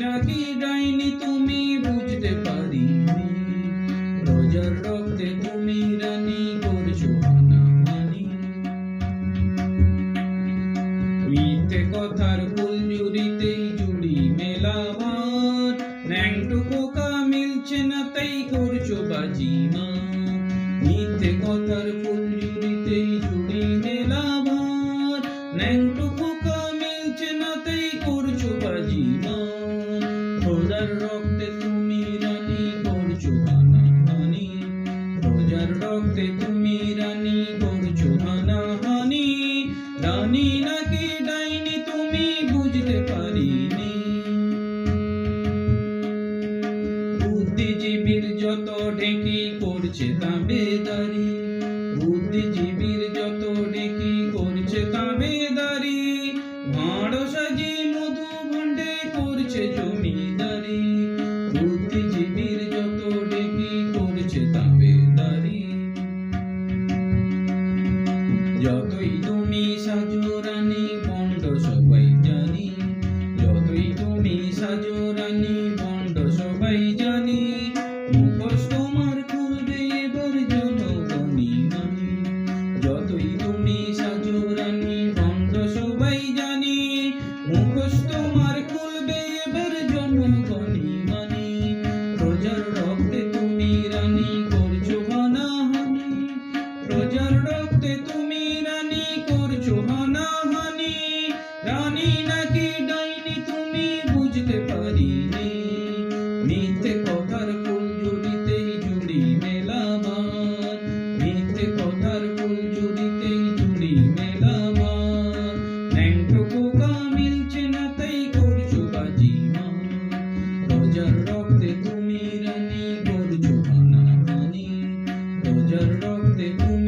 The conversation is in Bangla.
নাকি ডাইনি তুমি বুঝতে পারিনি। রোজার রক্তে তুমি রানী করছ মিথ্যে কথার ফুলঝুরিতেই জুড়ি মেলাবার ন্যাংটো পোকা মিলছে না, তাই করছ বাজিমা মিথ্যে কথার করছে তাবেদারি বুদ্ধিজীবীর যত ঢেকি করছে তাবেদারি ভাঁড় সাজি মধু ভাণ্ডে করছে জমিদারি। বুদ্ধিজীবীর যত ঢেকি করছে তাবেদারি যতই তুমি সাজো মুখোশ তোমার নাকি ডাইনি তুমি বুঝতে পারিনি। মিথ্যে কথার ফুল জুড়িতেই জুড়ি জুড়ি মেলাবার রক্তে তুমি